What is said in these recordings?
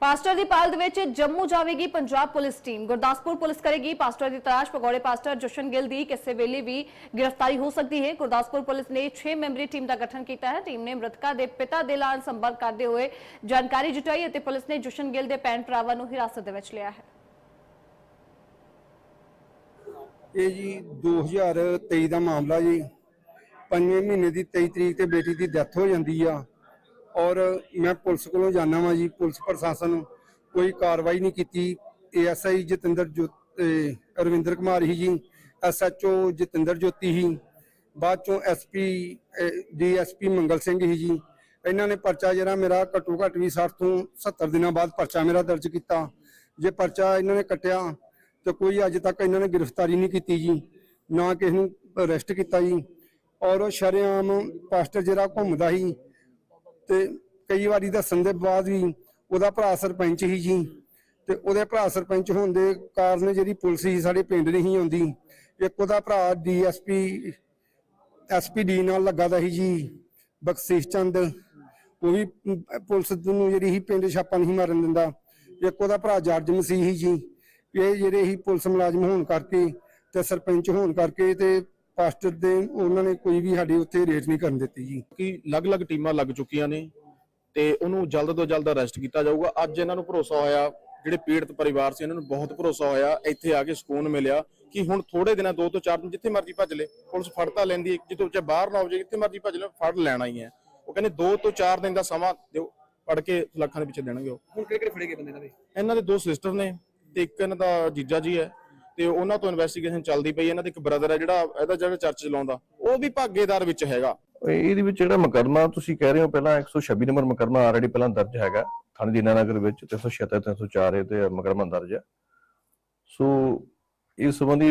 Pastor ਦੀ ਪਾਲ ਦੇ ਵਿੱਚ ਜੰਮੂ ਜਾਵੇਗੀ Punjab police team. Gurdaspur police ਕਰੇਗੀ ਪਾਸਟਰ ਦੀ ਤਲਾਸ਼। ਪਗੌੜੇ ਪਾਸਟਰ ਜਸ਼ਨ ਗਿੱਲ ਦੀ ਕਿਸੇ ਵੇਲੇ ਵੀ ਗ੍ਰਿਫਤਾਰੀ ਹੋ ਸਕਦੀ ਹੈ। ਗੁਰਦਾਸਪੁਰ ਪੁਲਿਸ ਨੇ 6 ਮੈਂਬਰੀ ਟੀਮ ਦਾ ਗਠਨ ਕੀਤਾ ਹੈ। ਟੀਮ ਨੇ ਮ੍ਰਿਤਕਾ ਦੇ ਪਿਤਾ ਦੇ ਨਾਲ ਸੰਪਰਕ ਕਰਦੇ ਹੋਏ ਜਾਣਕਾਰੀ ਜੁਟਾਈ ਅਤੇ ਪੁਲਿਸ ਨੇ ਜਸ਼ਨ ਗਿੱਲ ਦੇ ਭੈਣ ਭਰਾਵਾਂ ਨੂੰ ਹਿਰਾਸਤ ਦੇ ਵਿੱਚ ਲਿਆ ਹੈ। ਇਹ ਜੀ 2023 ਦਾ ਮਾਮਲਾ ਜੀ। ਪੰਜਵੇਂ ਮਹੀਨੇ ਦੀ 23 ਤਰੀਕ ਤੇ ਬੇਟੀ ਦੀ ਡੈਥ ਹੋ ਜਾਂਦੀ ਆ। ਔਰ ਮੈਂ ਪੁਲਿਸ ਕੋਲੋਂ ਜਾਣਾ ਵਾਂ ਜੀ, ਪੁਲਿਸ ਪ੍ਰਸ਼ਾਸਨ ਕੋਈ ਕਾਰਵਾਈ ਨਹੀਂ ਕੀਤੀ। ਏਐਸਆਈ ਜਤਿੰਦਰ ਜੋ ਰਵਿੰਦਰ ਕੁਮਾਰ ਹੀ ਜੀ ਐਸਐਚਓ ਜਤਿੰਦਰ ਜੋਤੀ ਹੀ, ਬਾਅਦ ਚੋਂ ਐਸਪੀ ਡੀਐਸਪੀ ਮੰਗਲ ਸਿੰਘ ਹੀ ਜੀ। ਇਹਨਾਂ ਨੇ ਪਰਚਾ ਜਿਹੜਾ ਮੇਰਾ ਘੱਟੋ ਘੱਟ ਵੀ 60 ਤੋਂ 70 ਦਿਨਾਂ ਬਾਅਦ ਪਰਚਾ ਮੇਰਾ ਦਰਜ ਕੀਤਾ। ਜੇ ਪਰਚਾ ਇਹਨਾਂ ਨੇ ਕੱਟਿਆ, ਤੇ ਕੋਈ ਅੱਜ ਤੱਕ ਇਹਨਾਂ ਨੇ ਗ੍ਰਿਫਤਾਰੀ ਨਹੀਂ ਕੀਤੀ ਜੀ, ਨਾ ਕਿਸੇ ਨੂੰ ਅਰੈਸਟ ਕੀਤਾ ਜੀ। ਔਰ ਉਹ ਸ਼ਰੇਆਮ ਪਾਸਟਰ ਜਿਹੜਾ ਘੁੰਮਦਾ ਸੀ ਤੇ ਕਈ ਵਾਰੀ ਦੱਸਣ ਦੇ ਬਾਅਦ ਵੀ ਉਹਦਾ ਭਰਾ ਸਰਪੰਚ ਹੀ ਜੀ। ਤੇ ਉਹਦੇ ਭਰਾ ਸਰਪੰਚ ਹੋਣ ਦੇ ਕਾਰਨ ਜਿਹੜੀ ਪੁਲਿਸ ਸੀ, ਸਾਡੇ ਪਿੰਡ ਨਹੀਂ ਆਉਂਦੀ। ਇੱਕ ਉਹਦਾ ਭਰਾ ਡੀਐਸਪੀ ਐਸਪੀਡੀ ਨਾਲ ਲੱਗਾ ਦਾ ਸੀ ਜੀ, ਬਖਸ਼ੀਸ਼ ਚੰਦ। ਉਹ ਵੀ ਪੁਲਿਸ ਨੂੰ ਜਿਹੜੀ ਹੀ ਪਿੰਡ ਛਾਪਾ ਨਹੀਂ ਮਾਰਨ ਦਿੰਦਾ। ਇੱਕ ਉਹਦਾ ਭਰਾ ਜਰਜ ਮਸੀਹ ਸੀ ਜੀ। ਇਹ ਜਿਹੜੇ ਹੀ ਪੁਲਿਸ ਮੁਲਾਜ਼ਮ ਹੋਣ ਕਰਕੇ ਤੇ ਸਰਪੰਚ ਹੋਣ ਕਰਕੇ ਤੇ ਪਾਸਟਰ ਦੇ ਉਹਨਾਂ ਨੇ ਕੋਈ ਵੀ ਸਾਡੇ ਉੱਤੇ ਰੇਟ ਨਹੀਂ ਕਰਨ ਦਿੱਤੀ ਜੀ। ਕਿ ਅਲੱਗ-ਅਲੱਗ ਟੀਮਾਂ ਲੱਗ ਚੁੱਕੀਆਂ ਨੇ ਤੇ ਉਹਨੂੰ ਜਲਦ ਤੋਂ ਜਲਦ ਅਰੈਸਟ ਕੀਤਾ ਜਾਊਗਾ। ਅੱਜ ਇਹਨਾਂ ਨੂੰ ਭਰੋਸਾ ਹੋਇਆ ਜਿਹੜੇ ਪੀੜਤ ਪਰਿਵਾਰ ਸੀ ਇਹਨਾਂ ਨੂੰ ਬਹੁਤ ਭਰੋਸਾ ਹੋਇਆ ਇੱਥੇ ਆ ਕੇ ਸਕੂਨ ਮਿਲਿਆ ਕਿ ਹੁਣ ਥੋੜੇ ਦਿਨਾਂ ਦੋ ਤੋਂ ਚਾਰ ਦਿਨ ਜਿੱਥੇ ਮਰਜ਼ੀ ਭੱਜ ਲੈ ਪੁਲਿਸ ਫੜ ਤਾਂ ਲੈਂਦੀ ਹੈ ਜਿੱਦੋਂ ਚਾਹੇ ਬਾਹਰ ਨਾ ਹੋ ਜਾਏ ਜਿੱਥੇ ਮਰਜ਼ੀ ਭੱਜ ਲੈ ਫੜ ਲੈਣਾ ਹੀ ਹੈ। ਉਹ ਕਹਿੰਦੇ ਦੋ ਤੋਂ ਚਾਰ ਦਿਨ ਦਾ ਸਮਾਂ ਦਿਓ ਫੜ ਕੇ ਲੱਖਾਂ ਦੇ ਪਿੱਛੇ ਦੇਣਗੇ ਉਹ। ਹੁਣ ਕਿਹੜੇ ਕਿਹੜੇ ਫੜੇ ਗਏ ਬੰਦੇ ਇਹਨਾਂ ਦੇ? ਇਹਨਾਂ ਦੇ ਦੋ ਸਿਸਟਰ ਨੇ ਤੇ ਇੱਕ ਇਹਨਾਂ ਦਾ ਜੀਜਾ ਜੀ ਹੈ। ਤੇ ਉਹਨਾਂ ਤੋਂ ਇਨਵੈਸਟੀਗੇਸ਼ਨ ਚੱਲਦੀ ਪਈ ਇਹਨਾਂ ਦੇ ਇੱਕ ਬ੍ਰਦਰ ਹੈ ਜਿਹੜਾ ਇਹਦਾ ਜਿਹੜਾ ਚਰਚ ਚਲਾਉਂਦਾ ਉਹ ਵੀ ਭਾਗੇਦਾਰ ਵਿੱਚ ਹੈਗਾ। ਇਹਦੇ ਵਿੱਚ ਜਿਹੜਾ ਮੁਕੱਦਮਾ ਤੁਸੀਂ ਕਹਿ ਰਹੇ ਹੋ ਪਹਿਲਾਂ 126 ਨੰਬਰ ਮੁਕੱਦਮਾ ਆਲਰੇਡੀ ਪਹਿਲਾਂ ਦਰਜ ਹੈਗਾ ਥਾਣੇ ਦੀਨਾਨਗਰ ਵਿੱਚ 376 304 ਤੇ ਮੁਕੱਦਮਾ ਦਰਜ ਹੈ। ਸੋ ਇਸ ਸੰਬੰਧੀ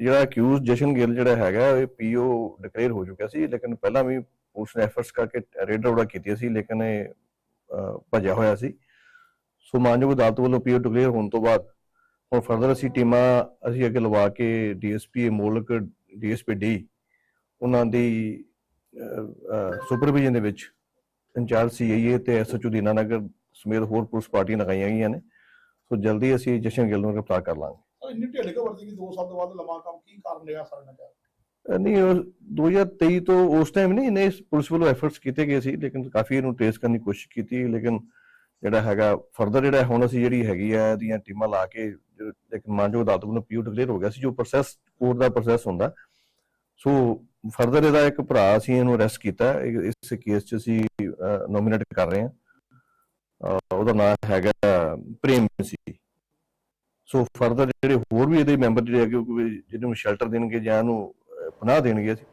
ਜਿਹੜਾ ਅਕਿਊਜ਼ ਜਸ਼ਨ ਗਿੱਲ ਜਿਹੜਾ ਹੈਗਾ ਇਹ ਪੀਓ ਡਿਕਲੇਅਰ ਹੋ ਚੁੱਕਿਆ ਸੀ ਲੇਕਿਨ ਪਹਿਲਾਂ ਵੀ ਪੁਲਿਸ ਨੇ ਐਫਰਟਸ ਕਰਕੇ ਰੇਡ ਰੋੜਾ ਕੀਤੀ ਸੀ ਲੇਕਿਨ ਇਹ ਅਹ, ਹੋਇਆ ਸੀ। ਸੋ ਮਾਨਯੋਗ ਅਦਾਲਤ ਵੱਲੋਂ ਪੀਓ ਡਿਕਲੇਅਰ ਹੋਣ ਤੋਂ ਬਾਅਦ ਹੁਣ ਫਰਦਰ ਅਸੀਂ ਟੀਮਾਂ ਅਸੀਂ ਅੱਗੇ ਲਵਾ ਕੇ ਡੀਐਸਪੀ ਮੋਲਕ ਡੀਐਸਪੀ ਡੀ ਉਹਨਾਂ ਦੀ ਸੁਪਰਵਿਜ਼ਨ ਦੇ ਵਿੱਚ ਇੰਚਾਰਜ ਸੀਆਈਏ ਤੇ ਐਸਐਚਓ ਦੀਨਾਨਗਰ ਸਮੇਤ ਹੋਰ ਪੁਲਿਸ ਪਾਰਟੀਆਂ ਲਗਾਈਆਂ ਗਈਆਂ ਨੇ। ਸੋ ਜਲਦੀ ਅਸੀਂ ਜਸ਼ਨ ਗਿੱਲ ਨੂੰ ਗ੍ਰਿਫਤਾਰ ਕਰ ਲਾਂਗੇ। ਇੰਨੀ ਢਿੱਲ ਕੇ ਵਰਤੀ ਕਿ 2 ਸਾਲ ਤੋਂ ਬਾਅਦ ਲੰਮਾ ਕੰਮ ਕੀ ਕਾਰਨ ਰਿਹਾ ਸਰ ਅਹ ਨਹੀਂ ਉਹ 2023 ਤੋਂ ਉਸ ਟਾਈਮ ਨਹੀਂ ਇਹਨੇ ਪੁਲਿਸ ਵੱਲੋਂ ਐਫਰਟਸ ਕੀਤੇ ਗਏ ਸੀ ਲੇਕਿਨ ਕਾਫੀ ਇਹਨੂੰ ਟ੍ਰੇਸ ਕਰਨ ਦੀ ਕੋਸ਼ਿਸ਼ ਕੀਤੀ ਲੇਕਿਨ ਜਿਹੜਾ ਹੈਗਾ ਫਰਦਰ ਜਿਹੜਾ ਹੁਣ ਅਸੀਂ ਜਿਹੜੀ ਹੈਗੀ ਆ, ਇਹਦੀਆਂ ਟੀਮਾਂ ਲਾ ਕੇ, ਜਿਹੜਾ- ਮਾਨਯੋਗ ਅਦਾਲਤ ਵੱਲੋਂ ਪੀਓ ਡਿਕਲੇਅਰ ਹੋ ਗਿਆ ਸੀ, ਜੋ ਪ੍ਰੋਸੈਸ ਕੋਰਟ ਦਾ ਪ੍ਰੋਸੈਸ ਹੁੰਦਾ। ਸੋ ਫਰਦਰ ਇਹਦਾ ਇੱਕ ਭਰਾ ਅਸੀਂ ਇਹਨੂੰ ਅਰੈਸਟ ਕੀਤਾ ਇਸ ਕੇਸ 'ਚ ਅਸੀਂ ਨੋਮੀਨੇਟ ਕਰ ਰਹੇ ਹਾਂ। ਉਹਦਾ ਨਾਮ ਹੈਗਾ, ਪ੍ਰੇਮ ਸੀ। ਸੋ ਫਰਦਰ ਜਿਹੜੇ ਹੋਰ ਵੀ ਇਹਦੇ ਮੈਂਬਰ ਜਿਹੜੇ ਹੈਗੇ ਜਿਹਨੂੰ ਸ਼ੈਲਟਰ ਦੇਣਗੇ ਜਾਂ ਇਹਨੂੰ ਪਨਾਹ ਦੇਣਗੇ ਅਸੀਂ